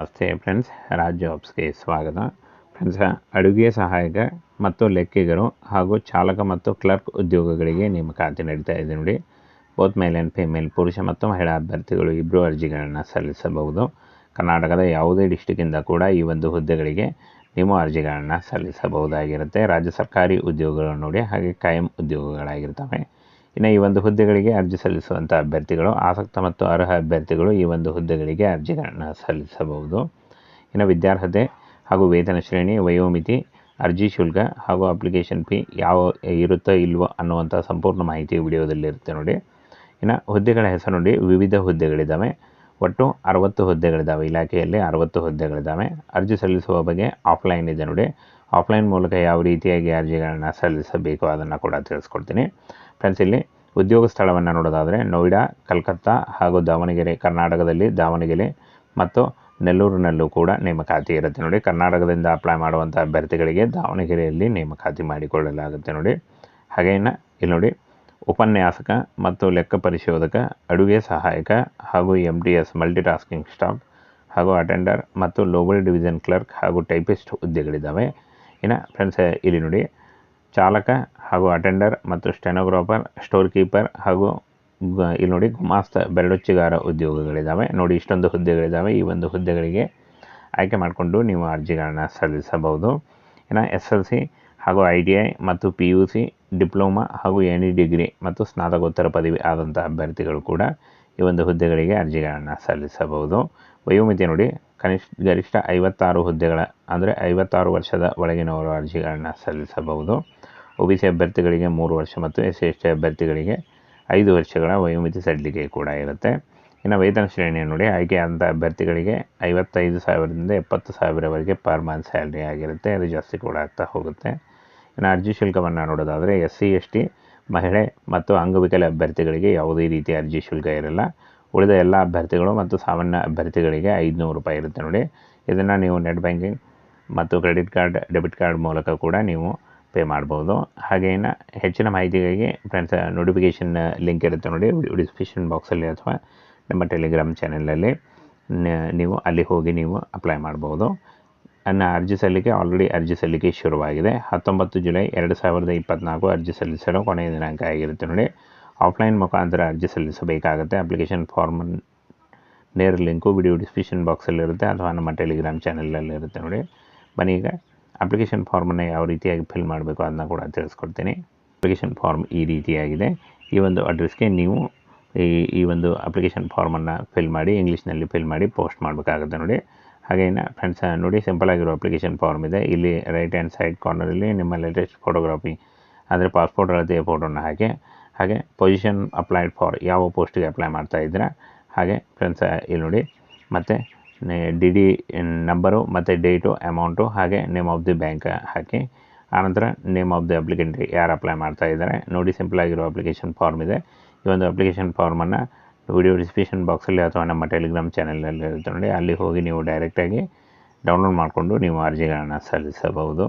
ನಮಸ್ತೆ ಫ್ರೆಂಡ್ಸ್ ರಾಜ್ ಜಾಬ್ಸ್ಗೆ ಸ್ವಾಗತ. ಫ್ರೆಂಡ್ಸ್ ಅಡುಗೆ ಸಹಾಯಕ ಮತ್ತು ಲೆಕ್ಕಿಗರು ಹಾಗೂ ಚಾಲಕ ಮತ್ತು ಕ್ಲರ್ಕ್ ಉದ್ಯೋಗಗಳಿಗೆ ನೇಮಕಾತಿ ನಡೀತಾ ಇದೆ ನೋಡಿ. ಬೋತ್ ಮೇಲ್ ಆ್ಯಂಡ್ ಫಿಮೇಲ್ ಪುರುಷ ಮತ್ತು ಮಹಿಳಾ ಅಭ್ಯರ್ಥಿಗಳು ಇಬ್ಬರು ಅರ್ಜಿಗಳನ್ನು ಸಲ್ಲಿಸಬಹುದು. ಕರ್ನಾಟಕದ ಯಾವುದೇ ಡಿಸ್ಟಿಕ್ಕಿಂದ ಕೂಡ ಈ ಒಂದು ಹುದ್ದೆಗಳಿಗೆ ನಿಮ್ಮ ಅರ್ಜಿಗಳನ್ನು ಸಲ್ಲಿಸಬಹುದಾಗಿರುತ್ತೆ. ರಾಜ್ಯ ಸರ್ಕಾರಿ ಉದ್ಯೋಗಗಳು ನೋಡಿ, ಹಾಗೆ ಕಾಯಂ ಉದ್ಯೋಗಗಳಾಗಿರ್ತವೆ. ಇನ್ನು ಈ ಒಂದು ಹುದ್ದೆಗಳಿಗೆ ಅರ್ಜಿ ಸಲ್ಲಿಸುವಂಥ ಅಭ್ಯರ್ಥಿಗಳು, ಆಸಕ್ತ ಮತ್ತು ಅರ್ಹ ಅಭ್ಯರ್ಥಿಗಳು ಈ ಒಂದು ಹುದ್ದೆಗಳಿಗೆ ಅರ್ಜಿಗಳನ್ನು ಸಲ್ಲಿಸಬಹುದು. ಇನ್ನು ವಿದ್ಯಾರ್ಹತೆ ಹಾಗೂ ವೇತನ ಶ್ರೇಣಿ, ವಯೋಮಿತಿ, ಅರ್ಜಿ ಶುಲ್ಕ ಹಾಗೂ ಅಪ್ಲಿಕೇಶನ್ ಫೀ ಯಾವ ಇರುತ್ತೋ ಇಲ್ವೋ ಅನ್ನುವಂಥ ಸಂಪೂರ್ಣ ಮಾಹಿತಿ ವಿಡಿಯೋದಲ್ಲಿರುತ್ತೆ ನೋಡಿ. ಇನ್ನು ಹುದ್ದೆಗಳ ಹೆಸರು ನೋಡಿ, ವಿವಿಧ ಹುದ್ದೆಗಳಿದ್ದಾವೆ. ಒಟ್ಟು ಅರವತ್ತು ಹುದ್ದೆಗಳಿದ್ದಾವೆ. ಇಲಾಖೆಯಲ್ಲಿ ಅರವತ್ತು ಹುದ್ದೆಗಳಿದ್ದಾವೆ. ಅರ್ಜಿ ಸಲ್ಲಿಸುವ ಬಗ್ಗೆ ಆಫ್ಲೈನ್ ಇದೆ ನೋಡಿ. ಆಫ್ಲೈನ್ ಮೂಲಕ ಯಾವ ರೀತಿಯಾಗಿ ಅರ್ಜಿಗಳನ್ನು ಸಲ್ಲಿಸಬೇಕು ಅದನ್ನು ಕೂಡ ತಿಳಿಸ್ಕೊಡ್ತೀನಿ. ಫ್ರೆಂಡ್ಸ್ ಇಲ್ಲಿ ಉದ್ಯೋಗ ಸ್ಥಳವನ್ನು ನೋಡೋದಾದರೆ ನೋಯ್ಡಾ, ಕಲ್ಕತ್ತಾ ಹಾಗೂ ದಾವಣಗೆರೆ, ಕರ್ನಾಟಕದಲ್ಲಿ ದಾವಣಗೆರೆ ಮತ್ತು ನೆಲ್ಲೂರಿನಲ್ಲೂ ಕೂಡ ನೇಮಕಾತಿ ಇರುತ್ತೆ ನೋಡಿ. ಕರ್ನಾಟಕದಿಂದ ಅಪ್ಲೈ ಮಾಡುವಂಥ ಅಭ್ಯರ್ಥಿಗಳಿಗೆ ದಾವಣಗೆರೆಯಲ್ಲಿ ನೇಮಕಾತಿ ಮಾಡಿಕೊಳ್ಳಲಾಗುತ್ತೆ ನೋಡಿ. ಹಾಗೆಯನ್ನು ಇಲ್ಲಿ ನೋಡಿ. ಉಪನ್ಯಾಸಕ ಮತ್ತು ಲೆಕ್ಕ ಪರಿಶೋಧಕ, ಅಡುಗೆ ಸಹಾಯಕ ಹಾಗೂ M D S multitasking staff ಹಾಗೂ ಅಟೆಂಡರ್ ಮತ್ತು ಲೋಬಲ್ ಡಿವಿಷನ್ ಕ್ಲರ್ಕ್ ಹಾಗೂ ಟೈಪಿಸ್ಟ್ ಹುದ್ದೆಗಳಿದ್ದಾವೆ. ಇನ್ನು ಫ್ರೆಂಡ್ಸ್ ಇಲ್ಲಿ ನೋಡಿ. ಚಾಲಕ ಹಾಗೂ ಅಟೆಂಡರ್ ಮತ್ತು ಸ್ಟೆನೋಗ್ರಾಫರ್ ಸ್ಟೋರ್ ಕೀಪರ್ ಹಾಗೂ ಇಲ್ಲಿ ನೋಡಿ ಗುಮಾಸ್ತ ಬೆರಳುಚ್ಚಿಗಾರ ಉದ್ಯೋಗಗಳಿದ್ದಾವೆ. ನೋಡಿ ಇಷ್ಟೊಂದು ಹುದ್ದೆಗಳಿದ್ದಾವೆ. ಈ ಒಂದು ಹುದ್ದೆಗಳಿಗೆ ಆಯ್ಕೆ ಮಾಡಿಕೊಂಡು ನೀವು ಅರ್ಜಿಗಳನ್ನು ಸಲ್ಲಿಸಬಹುದು. ಇನ್ನು ಎಸ್ ಎಲ್ ಸಿ ಹಾಗೂ ಐ ಟಿ ಐ ಮತ್ತು ಪಿ ಯು ಸಿ, ಡಿಪ್ಲೊಮಾ ಹಾಗೂ ಎನಿ ಡಿಗ್ರಿ ಮತ್ತು ಸ್ನಾತಕೋತ್ತರ ಪದವಿ ಆದಂಥ ಅಭ್ಯರ್ಥಿಗಳು ಕೂಡ ಈ ಒಂದು ಹುದ್ದೆಗಳಿಗೆ ಅರ್ಜಿಗಳನ್ನು ಸಲ್ಲಿಸಬಹುದು. ವಯೋಮಿತಿ ನೋಡಿ, ಕನಿಷ್ಠ, ಗರಿಷ್ಠ ಐವತ್ತಾರು ಹುದ್ದೆಗಳ, ಅಂದರೆ ಐವತ್ತಾರು ವರ್ಷದ ಒಳಗಿನವರು ಅರ್ಜಿಗಳನ್ನು ಸಲ್ಲಿಸಬಹುದು. ಒ ಬಿ ಸಿ ಅಭ್ಯರ್ಥಿಗಳಿಗೆ ಮೂರು ವರ್ಷ ಮತ್ತು ಎಸ್ ಎಸ್ ಟಿ ಅಭ್ಯರ್ಥಿಗಳಿಗೆ ಐದು ವರ್ಷಗಳ ವಯೋಮಿತಿ ಸಡಿಲಿಕೆ ಕೂಡ ಇರುತ್ತೆ. ಇನ್ನು ವೇತನ ಶ್ರೇಣಿಯನ್ನು ನೋಡಿ ಆಯ್ಕೆಯಾದಂಥ ಅಭ್ಯರ್ಥಿಗಳಿಗೆ ಐವತ್ತೈದು ಸಾವಿರದಿಂದ ಎಪ್ಪತ್ತು ಸಾವಿರವರೆಗೆ ಪರ್ ಮಂತ್ ಸ್ಯಾಲ್ರಿ ಆಗಿರುತ್ತೆ. ಅದು ಜಾಸ್ತಿ ಕೂಡ ಆಗ್ತಾ ಹೋಗುತ್ತೆ. ಇನ್ನು ಅರ್ಜಿ ಶುಲ್ಕವನ್ನು ನೋಡೋದಾದರೆ ಎಸ್ ಸಿ, ಎಸ್ ಟಿ, ಮಹಿಳೆ ಮತ್ತು ಅಂಗವಿಕಲ ಅಭ್ಯರ್ಥಿಗಳಿಗೆ ಯಾವುದೇ ರೀತಿಯ ಅರ್ಜಿ ಶುಲ್ಕ ಇರಲ್ಲ. ಉಳಿದ ಎಲ್ಲ ಅಭ್ಯರ್ಥಿಗಳು ಮತ್ತು ಸಾಮಾನ್ಯ ಅಭ್ಯರ್ಥಿಗಳಿಗೆ ಐದುನೂರು ರೂಪಾಯಿ ಇರುತ್ತೆ ನೋಡಿ. ಇದನ್ನು ನೀವು ನೆಟ್ ಬ್ಯಾಂಕಿಂಗ್ ಮತ್ತು ಕ್ರೆಡಿಟ್ ಕಾರ್ಡ್, ಡೆಬಿಟ್ ಕಾರ್ಡ್ ಮೂಲಕ ಕೂಡ ನೀವು ಪೇ ಮಾಡ್ಬೋದು. ಹಾಗೇನ ಹೆಚ್ಚಿನ ಮಾಹಿತಿಗಾಗಿ ಫ್ರೆಂಡ್ಸ್ ನೋಟಿಫಿಕೇಷನ್ ಲಿಂಕ್ ಇರುತ್ತೆ ನೋಡಿ ಡಿಸ್ಕ್ರಿಪ್ಷನ್ ಬಾಕ್ಸಲ್ಲಿ ಅಥವಾ ನಮ್ಮ ಟೆಲಿಗ್ರಾಮ್ ಚಾನಲಲ್ಲಿ ನೀವು ಅಲ್ಲಿ ಹೋಗಿ ನೀವು ಅಪ್ಲೈ ಮಾಡ್ಬೋದು. ನನ್ನ ಅರ್ಜಿ ಸಲ್ಲಿಕೆ ಆಲ್ರೆಡಿ ಅರ್ಜಿ ಸಲ್ಲಿಕೆ ಶುರುವಾಗಿದೆ. ಹತ್ತೊಂಬತ್ತು ಜುಲೈ ಎರಡು ಸಾವಿರದ ಇಪ್ಪತ್ತ್ನಾಲ್ಕು ಅರ್ಜಿ ಸಲ್ಲಿಸಲು ಕೊನೆಯ ದಿನಾಂಕ ಆಗಿರುತ್ತೆ ನೋಡಿ. ಆಫ್ಲೈನ್ ಮುಖಾಂತರ ಅರ್ಜಿ ಸಲ್ಲಿಸಬೇಕಾಗುತ್ತೆ. ಅಪ್ಲಿಕೇಶನ್ ಫಾರ್ಮ್ ನೇರ ಲಿಂಕು ವಿಡಿಯೋ ಡಿಸ್ಕ್ರಿಪ್ಷನ್ ಬಾಕ್ಸಲ್ಲಿರುತ್ತೆ ಅಥವಾ ನಮ್ಮ ಟೆಲಿಗ್ರಾಮ್ ಚಾನಲಲ್ಲಿ ಇರುತ್ತೆ ನೋಡಿ. ಬನ್ನಿ ಈಗ ಅಪ್ಲಿಕೇಶನ್ ಫಾರ್ಮನ್ನು ಯಾವ ರೀತಿಯಾಗಿ ಫಿಲ್ ಮಾಡಬೇಕು ಅದನ್ನ ಕೂಡ ತಿಳಿಸ್ಕೊಡ್ತೀನಿ. ಅಪ್ಲಿಕೇಶನ್ ಫಾರ್ಮ್ ಈ ರೀತಿಯಾಗಿದೆ. ಈ ಒಂದು ಅಡ್ರೆಸ್ಗೆ ನೀವು ಈ ಈ ಒಂದು ಅಪ್ಲಿಕೇಶನ್ ಫಾರ್ಮನ್ನು ಫಿಲ್ ಮಾಡಿ ಇಂಗ್ಲೀಷ್ನಲ್ಲಿ ಫಿಲ್ ಮಾಡಿ ಪೋಸ್ಟ್ ಮಾಡಬೇಕಾಗುತ್ತೆ ನೋಡಿ. ಹಾಗೆ ಇನ್ನು ಫ್ರೆಂಡ್ಸ್ ನೋಡಿ ಸಿಂಪಲ್ ಆಗಿರೋ ಅಪ್ಲಿಕೇಶನ್ ಫಾರ್ಮ್ ಇದೆ. ಇಲ್ಲಿ ರೈಟ್ ಹ್ಯಾಂಡ್ ಸೈಡ್ ಕಾರ್ನರಲ್ಲಿ ನಿಮ್ಮ ಲೇಟೆಸ್ಟ್ ಫೋಟೋಗ್ರಫಿ ಅಂದರೆ ಪಾಸ್ಪೋರ್ಟ್ ಅಳತೆಯ ಫೋಟೋನ ಹಾಕಿ ಹಾಗೆ ಪೊಸಿಷನ್ ಅಪ್ಲೈಡ್ ಫಾರ್ ಯಾವ ಪೋಸ್ಟಿಗೆ ಅಪ್ಲೈ ಮಾಡ್ತಾ ಇದ್ದೀರಾ, ಹಾಗೆ ಫ್ರೆಂಡ್ಸ್ ಇಲ್ಲಿ ನೋಡಿ. ಮತ್ತು ಡಿ ಡಿ ನಂಬರು ಮತ್ತು ಡೇಟು ಅಮೌಂಟು ಹಾಗೆ ನೇಮ್ ಆಫ್ ದಿ ಬ್ಯಾಂಕ್ ಹಾಕಿ, ಆನಂತರ ನೇಮ್ ಆಫ್ ದಿ ಅಪ್ಲಿಕೆಂಟ್ ಯಾರು ಅಪ್ಲೈ ಮಾಡ್ತಾ ಇದ್ದಾರೆ. ನೋಡಿ ಸಿಂಪಲ್ ಆಗಿರೋ ಅಪ್ಲಿಕೇಶನ್ ಫಾರ್ಮ್ ಇದೆ. ಈ ಒಂದು ಅಪ್ಲಿಕೇಶನ್ ಫಾರ್ಮನ್ನು ವಿಡಿಯೋ ಡಿಸ್ಕ್ರಿಪ್ಷನ್ ಬಾಕ್ಸಲ್ಲಿ ಅಥವಾ ನಮ್ಮ ಟೆಲಿಗ್ರಾಮ್ ಚಾನಲಲ್ಲಿ ಇರುತ್ತೆ ನೋಡಿ, ಅಲ್ಲಿ ಹೋಗಿ ನೀವು ಡೈರೆಕ್ಟಾಗಿ ಡೌನ್ಲೋಡ್ ಮಾಡಿಕೊಂಡು ನೀವು ಅರ್ಜಿಗಳನ್ನು ಸಲ್ಲಿಸಬಹುದು.